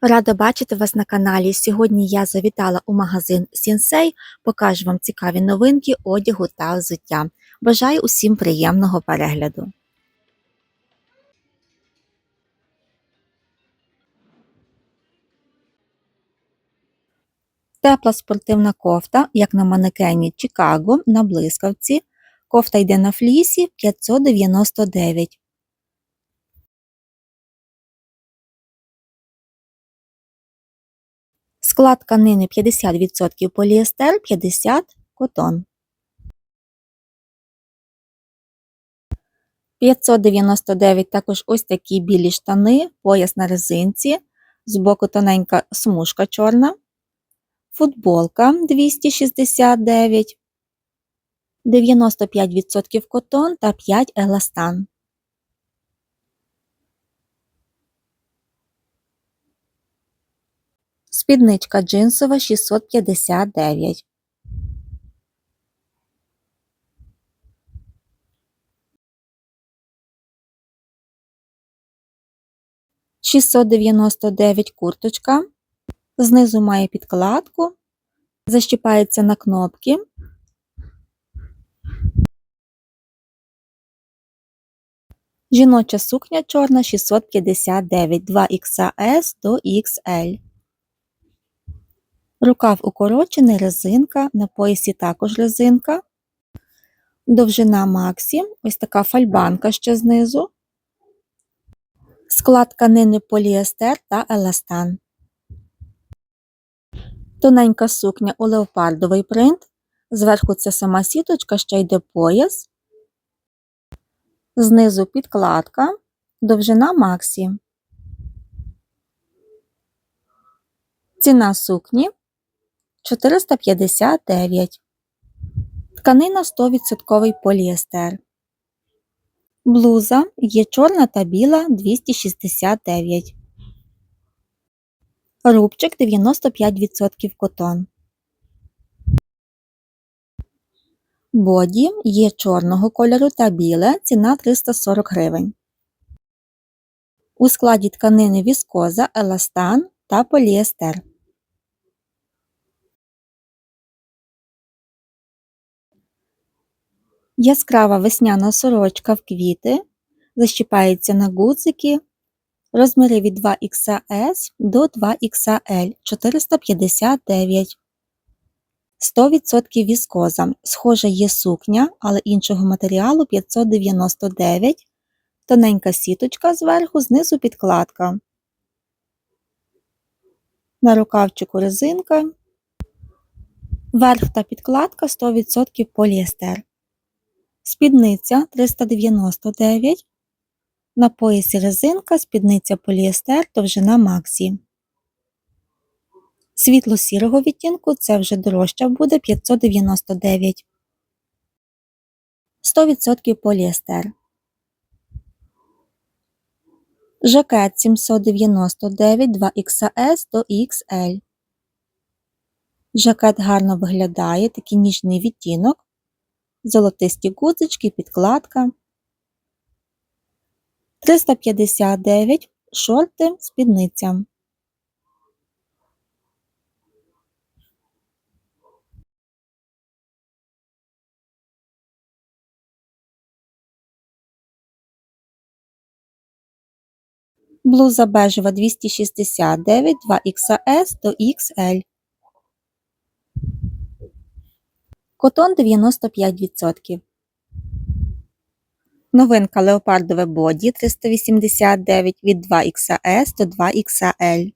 Рада бачити вас на каналі. Сьогодні я завітала у магазин Сінсей, покажу вам цікаві новинки одягу та взуття. Бажаю усім приємного перегляду. Тепла спортивна кофта, як на манекені Чикаго на блискавці. Кофта йде на флісі 599. Склад тканини 50% поліестер, 50% котон. 599 також ось такі білі штани, пояс на резинці, збоку тоненька смужка чорна, футболка 269, 95% котон та 5 еластан. Спідничка джинсова 659. Шістсот дев'яносто дев'ять курточка. Знизу має підкладку, защіпається на кнопки. Жіноча сукня чорна 659 2XS до XL. Рукав укорочений, резинка, на поясі також резинка. Довжина Максі, ось така фальбанка ще знизу. Склад тканини поліестер та еластан. Тоненька сукня у леопардовий принт. Зверху це сама сіточка, ще йде пояс. Знизу підкладка, довжина Максі. Ціна сукні 459. Тканина 100% поліестер. Блуза є чорна та біла 269. Рубчик 95% котон. Боді є чорного кольору та біле, ціна 340 гривень. У складі тканини віскоза, еластан та поліестер. Яскрава весняна сорочка в квіти, защіпається на гудзики, розміри від 2XS до 2XL 459. 100% віскоза. Схожа є сукня, але іншого матеріалу 599, тоненька сіточка зверху, знизу підкладка. На рукавчику резинка. Верх та підкладка 100% поліестер. Спідниця 399. На поясі резинка, спідниця поліестер, довжина Максі. Світло сірого відтінку це вже дорожча буде 599. 100% поліестер. Жакет 799 2XS до XL. Жакет гарно виглядає, такий ніжний відтінок золотисті гудзички, підкладка. 359 шорти, спідниця. Блуза бежева 269 2XS до XL. Котон 95%. Новинка леопардове боді 389 від 2XS до 2XL.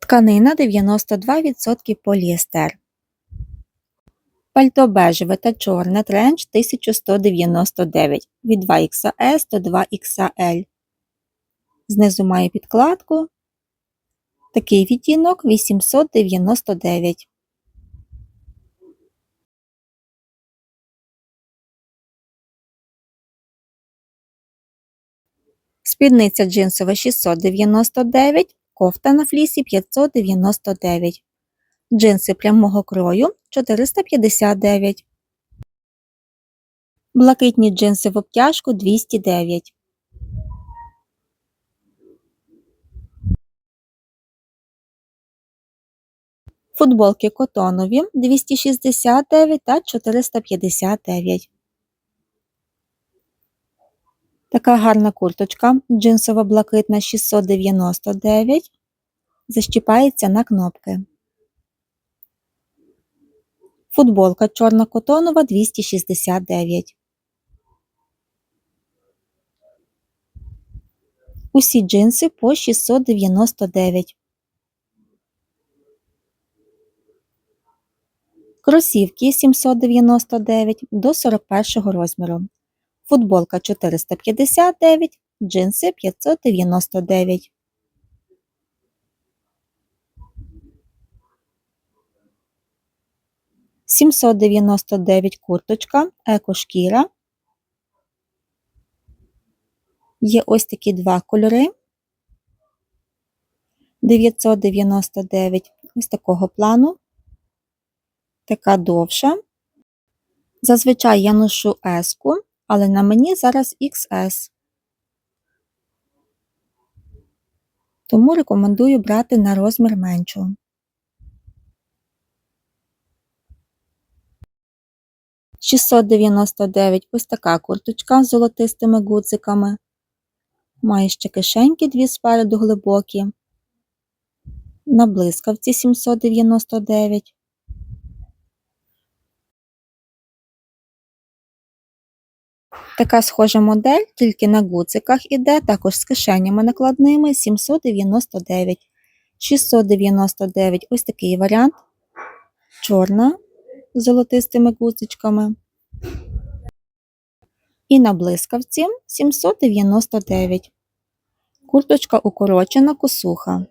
Тканина 92% поліестер. Пальто бежеве та чорне тренч 1199 від 2XS до 2XL. Знизу має підкладку. Такий відтінок 899. спідниця джинсова 699, кофта на флісі 599, джинси прямого крою 459, блакитні джинси в обтяжку 209. Футболки котонові 269 та 459. Така гарна курточка джинсова блакитна 699. Защіпається на кнопки. Футболка чорна котонова 269. Усі джинси по 699. Кросівки 799 до 41 розміру. Футболка 459, джинси 599. Сімсот дев'яносто дев'ять курточка, екошкіра. Є ось такі два кольори. 999 ось такого плану. Така довша. Зазвичай я ношу S, але на мені зараз XS. Тому рекомендую брати на розмір меншу. Шістсот дев'яносто дев'ять ось така курточка з золотистими гудзиками. Має ще кишеньки дві спереду глибокі. На блискавці 799. Така схожа модель, тільки на гудзиках іде, також з кишенями накладними 799. 699 ось такий варіант. Чорна з золотистими гудзичками. І на блискавці 799. Курточка укорочена косуха.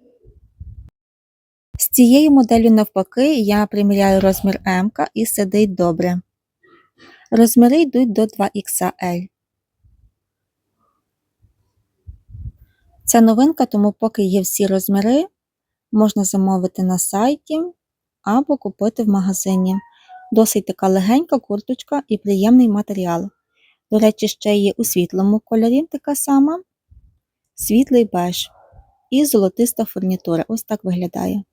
З цією моделлю навпаки я приміряю розмір М і сидить добре. Розміри йдуть до 2XL. Це новинка, тому поки є всі розміри, можна замовити на сайті або купити в магазині. Досить така легенька курточка і приємний матеріал. До речі, ще є у світлому кольорі така сама, світлий беж і золотиста фурнітура. Ось так виглядає.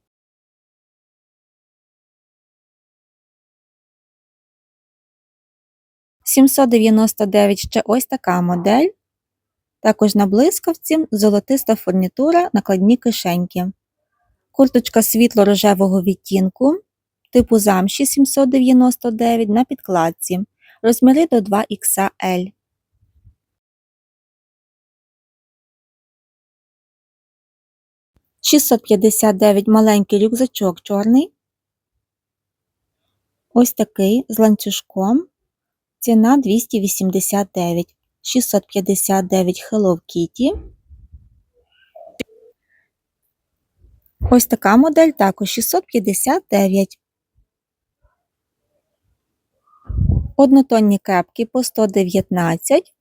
Сімсот дев'яносто дев'ять ще ось така модель. Також на блискавці золотиста фурнітура, накладні кишеньки. Курточка світло-рожевого відтінку, типу замші 799 на підкладці. Розміри до 2XL. Шістсот п'ятдесят дев'ять маленький рюкзачок чорний. Ось такий з ланцюжком. Ціна 289. 659 Hello Kitty. Ось така модель також 659. Однотонні кепки по 119.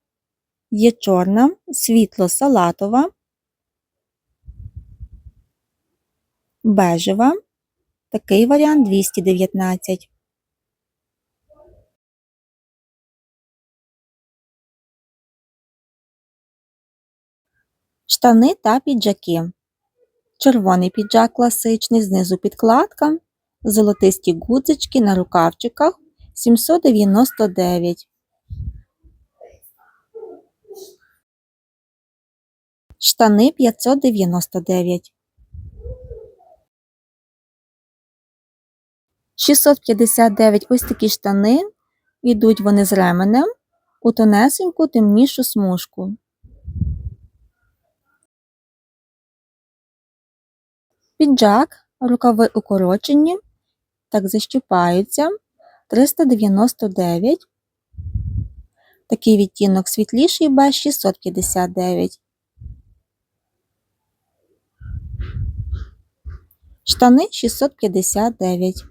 Є чорна, світло-салатова, бежева. Такий варіант 219. Штани та піджаки. Червоний піджак класичний, знизу підкладка, золотисті гудзички на рукавчиках 799. Штани 599. 659 ось такі штани. Йдуть вони з ременем у тонесеньку темнішу смужку. Піджак, рукави укорочені, так защіпаються 399. Такий відтінок світліший без 659. Штани 659.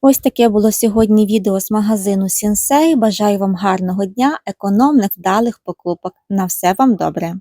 Ось таке було сьогодні відео з магазину Sensei. Бажаю вам гарного дня, економних, вдалих покупок. На все вам добре!